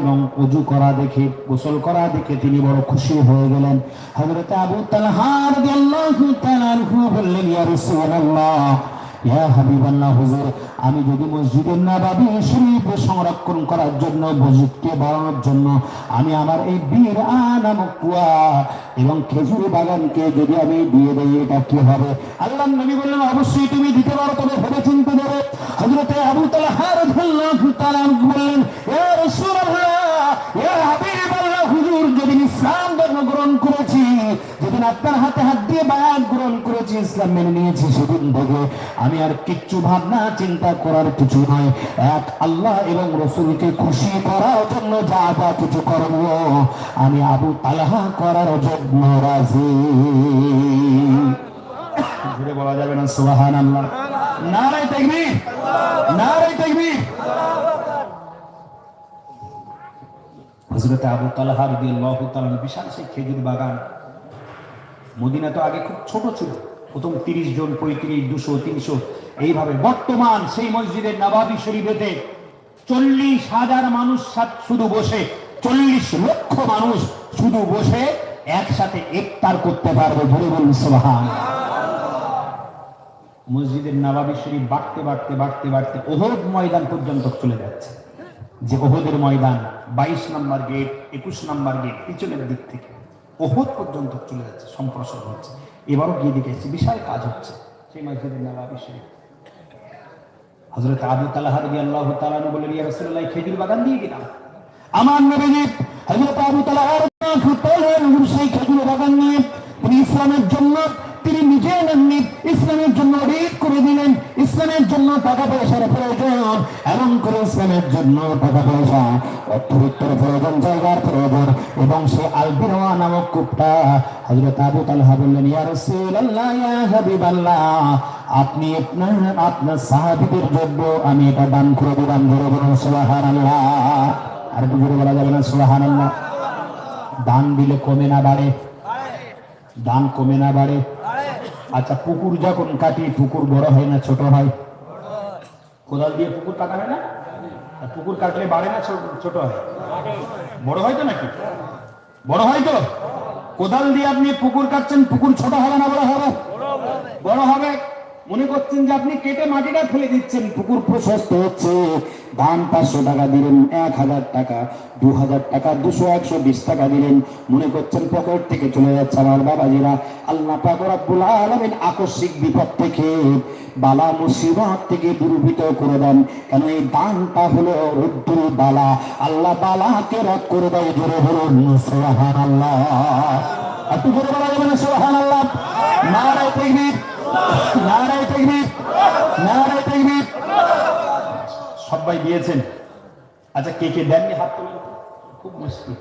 এবং অজু করা দেখে, গোসল করা দেখে তিনি বড় খুশি হয়ে গেলেন। হজরত আবু তালহার বললেন, ইয়া রাসূলুল্লাহ ইয়া হুজুর, আমি যদি মসজিদের নববী শরীফ সংরক্ষণ করার জন্য, মসজিদকে বাড়ানোর জন্য, আমি আমার এই বীর নামক কুয়া এবং খেজুর বাগানকে যদি আমি দিয়ে দেই, এটা কি হবে? আল্লাহ নবী বললেন, অবশ্যই তুমি দিতে পারো, তবে ভেবে চিন্তে দেবে হযরতে আবু তালহা বললেন ইয়া রাসূলুল্লাহ ইয়া হাবিবাল্লাহ হুজুর যেদিন ইসলাম ধর্ম গ্রহণ করেছি যেদিন আপনার হাতে হাত দিয়ে বায়াত গ্রহণ করেছি, ইসলাম মেনে নিয়েছি সেদিন থেকে আমি আর কিচ্ছু ভাবনা, চিন্তা করার কিছু নয় এক আল্লাহ এবং রসুলকে খুশি করার জন্য যা যা কিছু করব, আমি আবু তালাহা করার জন্য রাজি। ঘুরে বলা যাবে না সুবাহান আল্লাহ নারাই তাকবীর নারাই তাকবীর। হজরত আবু তালাহা রাদিয়াল্লাহু তাআলা বিশাল সেই খেজুর বাগান মদিনা তো আগে খুব ছোট ছিল। প্রথম তিরিশ জন, পঁয়ত্রিশ, দুশো, তিনশো, এইভাবে। বর্তমান সেই মসজিদের নবাবি শরীফেতে চল্লিশ হাজার মানুষ শুধু বসে, চল্লিশ লক্ষ মানুষ শুধু বসে একসাথে ইফতার করতে পারবে ধরে বলুন সোহান মসজিদের নবাবি শরীফ বাড়তে বাড়তে বাড়তে বাড়তে ওহদ ময়দান পর্যন্ত চলে যাচ্ছে। যে ওহদের ময়দান বাইশ নম্বর গেট, একুশ নম্বর গেট, পিছনের দিক থেকে। ওহদ পর্যন্ত চলে যাচ্ছে সম্প্রসার হচ্ছে। এবারও গিয়ে দেখে বিশাল কাজ হচ্ছে। সেই মসজিদের মেলা বিষয়ে। হজরত আবু তালাহ আল্লাহ তাআলা বলেন ইয়া রসুল্লাহ খেজুর বাগান দিয়ে দিলাম আমার নবীজি হজরত আবু তালাহার সেই খেজুর বাগান নিয়ে তিনি ইসলামের জন্য তিনি নিজে নেননি ইসলামের জন্য ঋণ করে দিলেন। ইসলামের জন্য টাকা পয়সার প্রয়োজন। এমন করে ইসলামের জন্য টাকা পয়সা, অর্থবিত্তর প্রয়োজন, জায়গার প্রয়োজন। এবং সে আলবিরওয়া নামক কূপটা হযরত আবু তালহা বললেন আপনি আপনার আপনার সাহাবীদের আমি এটা দান করে দিলাম, ধরে বলুন, সুবহানাল্লাহ। আর জোরে বলা যাবে না দান দিলে কমে না বাড়ে। দান কমে না বাড়ে। আচ্ছা পুকুর যখন কাটি, পুকুর বড় হয় না, ছোট হয়? কোদাল দিয়ে পুকুর কাটা হয় না পুকুর কাটলে বাড়ে না ছোট হয়? বড় হয় তো নাকি? বড় হয় তো? কোদাল দিয়ে আপনি পুকুর কাটছেন, পুকুর ছোট হবে না, বড় হবে? বড় হবে। মনে করছেন যে আপনি কেটে মাটিটা ফেলে দিচ্ছেন, পুকুর প্রশস্ত হচ্ছে। ধান পাঁচশো টাকা দিলেন, এক হাজার টাকা, দু হাজার টাকা, দুশো, একশো, বিশ টাকা দিলেন। মনে করছেন পকেট থেকে চলে যাচ্ছে আমার বাবাজিরা। আল্লাহ পাক রব্বুল আলামিন আকস্মিক বিপদ থেকে, বালা মুসিবত থেকে দুর্বৃত করে দেন। কেন এই দানটা হলো রুদ্দুল বালা? আল্লাহ বালাকে রদ করে দেয় জোরে বলুন, সুবহানাল্লাহ। একটু জোরে বলা যাবে না, সুবহানাল্লাহ? নারায়ে তাকবীর নারায়ে তাকবীর নারায়ে তাকবীর সবাই দিয়েছেন আচ্ছা কে কে দেননি হাত তোলেন খুব মুশকিল।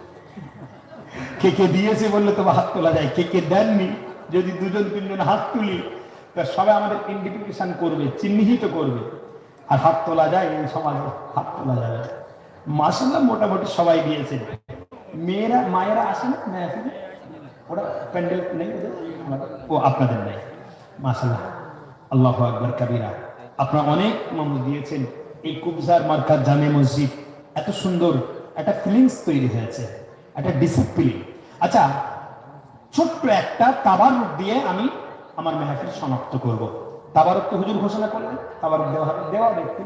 কে কে দিয়েছে বললে তো হাত তোলা যায়। কে কে দেননি? যদি দুজন, তিনজন হাত তুলি, তা সবাই আমাদের ইন্ডিকেশন করবে, চিহ্নিত করবে। আর হাত তোলা যায়, এই সমাজে হাত তোলা যাবে মাসাল্লাহ মোটামুটি সবাই দিয়েছে মেয়েরা, মায়েরা আসে না? মেহফিলে ওরা প্যান্ডেল নেই ও, আপনাদের নেই। মাসাল্লাহ আল্লাহ আকবর, কাবিরা। আপনারা অনেক মানুষ দিয়েছেন। এই কুবজার মার্কার জামে মসজিদ, এত সুন্দর একটা ফিলিংস তৈরি হয়েছে, একটা ডিসিপ্লিন আচ্ছা ছোট্ট একটা তাবারুক দিয়ে আমি আমার মেহফিল সমাপ্ত করব। তো হুজুর ঘোষণা করলেন দেওয়া হবে, দেওয়া ব্যক্তি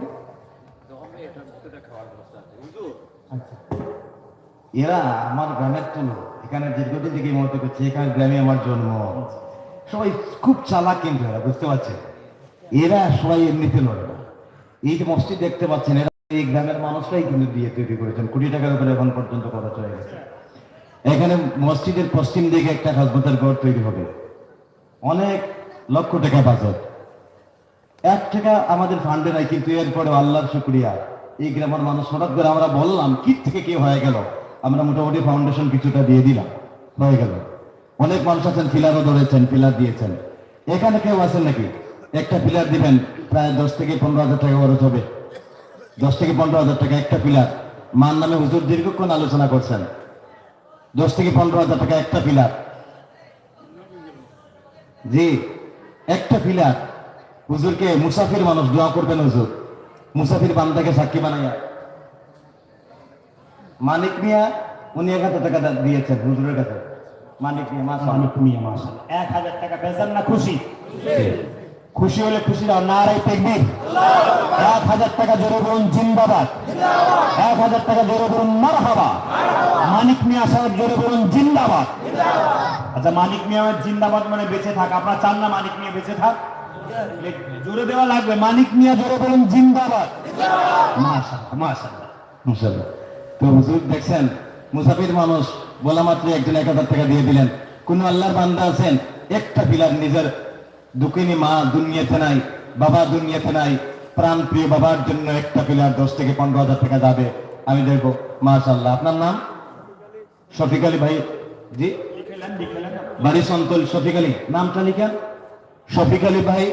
আচ্ছা। এরা আমার গ্রামের তো এখানে দীর্ঘদিন থেকে মতো করছে, এখানে গ্রামে আমার জন্ম। সবাই খুব চালাক কিন্তু এরা বুঝতে পারছে এরা সবাই এমনিতে লড়ে। যে মসজিদ দেখতে পাচ্ছেন, এরা এই গ্রামের মানুষরাই কিন্তু দিয়ে তৈরি করেছেন। কোটি টাকার উপরে এখন পর্যন্ত খরচ হয়ে গেছে। এখানে মসজিদের পশ্চিম দিকে একটা হাসপাতাল ঘর তৈরি হবে। অনেক লক্ষ টাকা বাজেট। এক টাকা আমাদের ফান্ডে নাই, কিন্তু এরপরে আল্লাহর শুক্রিয়া। এই গ্রামের মানুষ হঠাৎ করে আমরা বললাম কি থেকে কি হয়ে গেল? আমরা মোটামুটি ফাউন্ডেশন কিছুটা দিয়ে দিলাম। হয়ে গেল। অনেক মানুষ আছেন ফিলারও ধরেছেন ফিলার দিয়েছেন। এখানে কেউ আছেন নাকি? একটা পিলার দিবেন প্রায় দশ থেকে পনেরো হাজার টাকা খরচ হবে। দশ থেকে পনেরো হাজার টাকা একটা পিলার। মার নামে হুজুর দীর্ঘক্ষণ আলোচনা করছেন। দশ থেকে পনেরো হাজার টাকা একটা পিলার। জি একটা পিলার। হুজুরকে মুসাফির মানুষ দোয়া করবেন হুজুর। মুসাফির বান্দাকে সাক্ষী বানাইয়া। মানিক মিয়া উনি এক হাজার টাকা দিয়েছেন হুজুরের কাছে। মানিক মিয়া মাসা মানিক মিয়া মাসাল এক হাজার টাকা পেয়েছেন না খুশি? খুশি হলে খুশি দাও নারাই তেকবির। এক হাজার টাকা জোরে বলুন জিন্দাবাদ। এক হাজার টাকা জোরে বলুন মারহাবা। মানিক মিয়া সাহেব জোরে বলুন জিন্দাবাদ। আচ্ছা মানিক মিয়া জিন্দাবাদ মানে বেঁচে থাক। আপনারা চান না মানিক মিয়া বেঁচে থাক? জোরে দেওয়া লাগবে। মানিক মিয়া জোরে বলুন জিন্দাবাদ। তো হুজুর, দেখছেন? মুসাফির মানুষ বলা মাত্র একজন এক হাজার টাকা দিয়ে দিলেন। কোন আল্লাহর বান্দা আছেন? একটা পিলার নিজের দুঃখিনী মা দুনিয়াতে নাই, বাবা দুনিয়াতে নাই প্রাণ প্রিয় বাবার জন্য একটা পিলার দশ থেকে পনেরো হাজার টাকা যাবে। আমি দেখব মাশাল্লাহ আপনার নাম? শফিক আলী ভাই। জি? বাড়ি সন্তোল, শফিক আলী। নামটা লিখেন। শফিক আলী ভাই,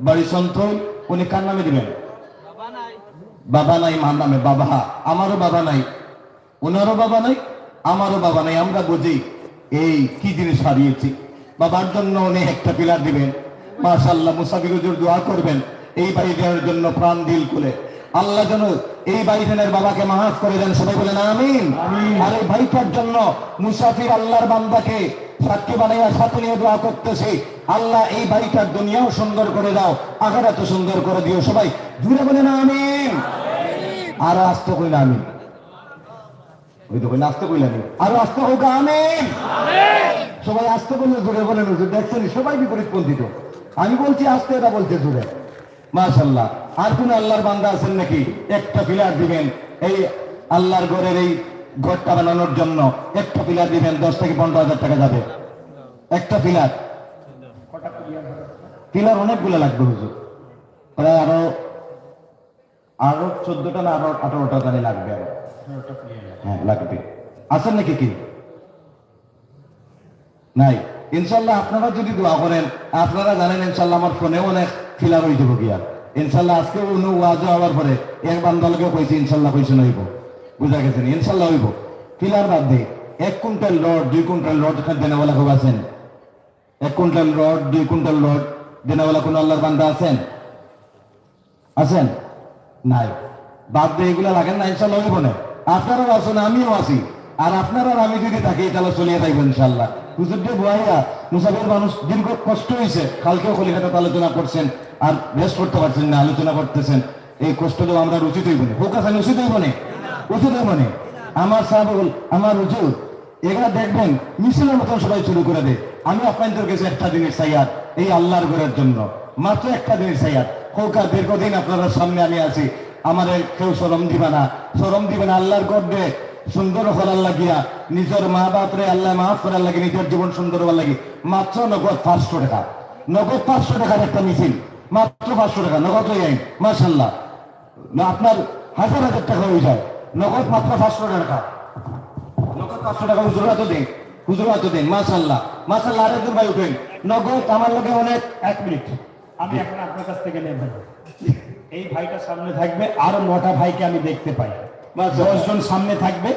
বাড়ি সন্তোল, উনি কার নামে দিবেন? বাবা নাই, মার নামে। বাবা, আমারও বাবা নাই। ওনারও বাবা নাই, আমারও বাবা নাই। আমরা বুঝি, এই কি জিনিস হারিয়েছি? বাবার জন্য উনি একটা পিলার দিবেন। মাশাল্লাহ মুসাফির হুজুর দোয়া করবেন। এই ভাইজানের জন্য প্রাণ দিল খুলে। আল্লাহ যেন এই ভাইজানের বাবাকে মাহাফ করে দেন সবাই বলেন আমিন। আর এই ভাইটার জন্য মুসাফির আল্লাহর বান্দাকে সাক্ষী বানাইয়া সাথে নিয়ে দোয়া করতেছি। আল্লাহ এই বাড়িটার দুনিয়াও সুন্দর করে দাও আগাটা সুন্দর করে দিও। সবাই জুড়ে বলেন আমিন। আরও আসতে কইল আমিন। ওই তো কইলে আসতে কইল আমিন। আরও আসতে হোক আমিন। সবাই আসতে বললে জুড়ে বলেন দেখছেন? সবাই বিপরীত পন্থিত আমি বলছি, আসতে এটা বলছে জুড়ে মাশাল্লাহ আর কোন আল্লাহর বান্দা আছেন নাকি? একটা পিলার দিবেন, এই আল্লাহর ঘরের এই ঘরটা বানানোর জন্য একটা পিলার দিবেন, দশ থেকে পনেরো হাজার টাকা যাবে। একটা পিলার। পিলার অনেকগুলো লাগবে হুজুর। প্রায় আরও আরও চোদ্দটা না আরও আঠারোটা গাড়ি লাগবে আরও। হ্যাঁ লাগবে। আছেন নাকি কি নাই। ইনশাল্লাহ আপনারা যদি দোয়া করেন, আপনারা জানেন ইনশাল্লাহ আমার ফোনেও অনেক ফিলার হয়ে যাব গিয়া। ইনশাল্লাহ আজকে উনি ওয়াজ হওয়ার পরে এক বান্দালকে কইছি, ইনশাল্লাহ কইছে নইব বুঝা গেছেন ইনশাল্লাহ হইব। ফিলার বাদ দে। এক কুইন্টাল রড, দুই কুইন্টাল রড দেনাওয়ালা খুব আছেন। এক কুইন্টাল রড, দুই কুইন্টাল রড দেনাওয়ালা কোন আল্লাহর বান্দা আছেন? আছেন? নাই। বাদ দিয়ে এগুলা লাগেন না, ইনশাল্লাহ হইব না। আপনারাও আছেন, আমিও আছি। আর আপনারা আর আমি যদি থাকি তাহলে চলিয়ে থাকব ইনশাল্লাহ হুজুর মুসাফির মানুষ দীর্ঘ কষ্ট হয়েছে কালকেও আলোচনা করছেন আর রেস্ট করতে পারছেন না, আলোচনা করতেছেন। এই কষ্ট তো আমরা উচিত হইব না ফোকাস আমি উচিত হইব না উচিত হইব না আমার সাহাবুল আমার উজুর এগুলা দেখবেন, মিছিলের মতন সবাই শুরু করে দেয়। আমি আপনাদের কাছে একটা জিনিস চাইয়ার এই আল্লাহর ঘরের জন্য। মাত্র একটা জিনিস চাইয়ার হোক, দীর্ঘদিন আপনাদের সামনে আমি আছি। আমাদের কেউ সরম দিবে না। সরম দিবে না, আল্লাহর গর্বে সুন্দর করার লাগিয়া নিজের মা বাপরে আল্লাহ মাফ করার লাগে নিজের জীবন সুন্দর হওয়ার লাগে মাত্র নগদ পাঁচশো টাকা। নগদ পাঁচশো টাকার একটা মিছিল মাত্র পাঁচশো টাকা নগদ হয়ে যায় মাসাল্লাহ না আপনার হাজার হাজার টাকা হয়ে যায়। নগদ মাত্র পাঁচশো টাকা। নগদ পাঁচশো টাকা হুজুরা তো দেন হুজুরা তো দেন মাসাল্লাহ মাসাল্লাহ আরেকজন ভাই উঠেন। নগদ আমার লোকে অনেক এক মিনিট। আমি এখন আপনার কাছ থেকে নেব। এই ভাইটা সামনে থাকবে আরও নটা ভাইকে আমি দেখতে পাই। দশজন সামনে থাকবে।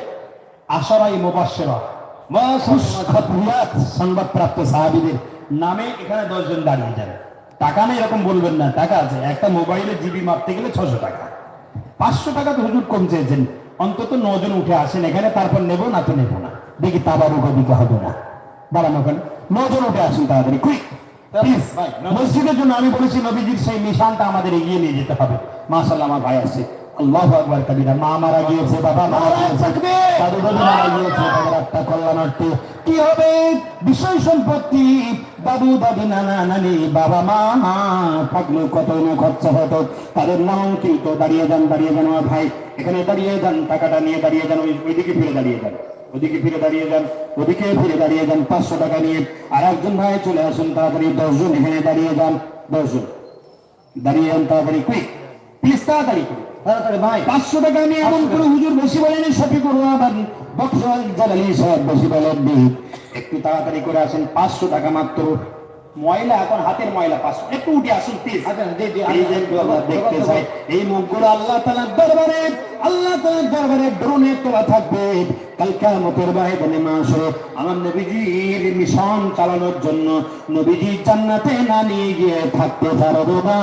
আশারাই মোবাসেরা সংবাদপ্রাপ্ত সাহাবিদের নামে এখানে দশজন দাঁড়িয়ে যাবে। টাকা নেই এরকম বলবেন না টাকা আছে। একটা মোবাইলে জিবি মাপতে গেলে ছশো টাকা। পাঁচশো টাকা তো হুজুর কম চেয়েছেন। অন্তত নজন উঠে আসেন এখানে তারপর নেব না তো নেব না। দেখি তাবারুক দিতে হবে না। দাঁড়ানো ওখানে। নজন উঠে আসুন তাড়াতাড়ি কুইক ভাই, মসজিদের জন্য আমি বলেছি নবীজির সেই নিশানটা আমাদের এগিয়ে নিয়ে যেতে হবে। মাশাল্লাহ আমার ভাই আসছে। আল্লাহ আকবার কবিরা। মা মারা গিয়েছে বাবা মারা গিয়েছে। দাদু মারা গিয়েছে তাদের একটা কল্যাণার্থে। কি হবে? বিষয় সম্পত্তি। বাবু দাদি নানা নানি বাবা মা থাকলে কত না খরচা হতো। তাদের নামাঙ্কিত দাঁড়িয়ে যান দাঁড়িয়ে যান আমার ভাই। এখানে দাঁড়িয়ে যান টাকাটা নিয়ে দাঁড়িয়ে যান ওইদিকে ফিরে দাঁড়িয়ে যান। ওদিকে ফিরে দাঁড়িয়ে যান ওদিকে ফিরে দাঁড়িয়ে যান পাঁচশো টাকা নিয়ে। আর একজন ভাই চলে আসুন তাড়াতাড়ি দশজন এখানে দাঁড়িয়ে যান দশজন। দাঁড়িয়ে যান তাড়াতাড়ি কুইক প্লিজ তাড়াতাড়ি। করে। তাড়াতাড়ি ভাই পাঁচশো টাকা নিয়ে এমন করে হুজুর বেশি বলেন? শফি করব আবার জালালি সাহেব বেশি বলেন একটু তাড়াতাড়ি করে আসেন পাঁচশো টাকা মাত্র। ময়লা এখন হাতের ময়লা পাঁচশো। একটু উঠে আসুন প্লিজ আচ্ছা, এই যে আচ্ছা, দেখতে চাই এই মুখগুলো আল্লাহ তালার দরবারে আল্লাহ তালার দরবারে ড্রোনে তোলা থাকবে। কাল কেমতের বাইদানে মাসে আমার নবীজির মিশন চালানোর জন্য নবীজি জান্নাতে না নিয়ে গিয়ে থাকতে পারব না।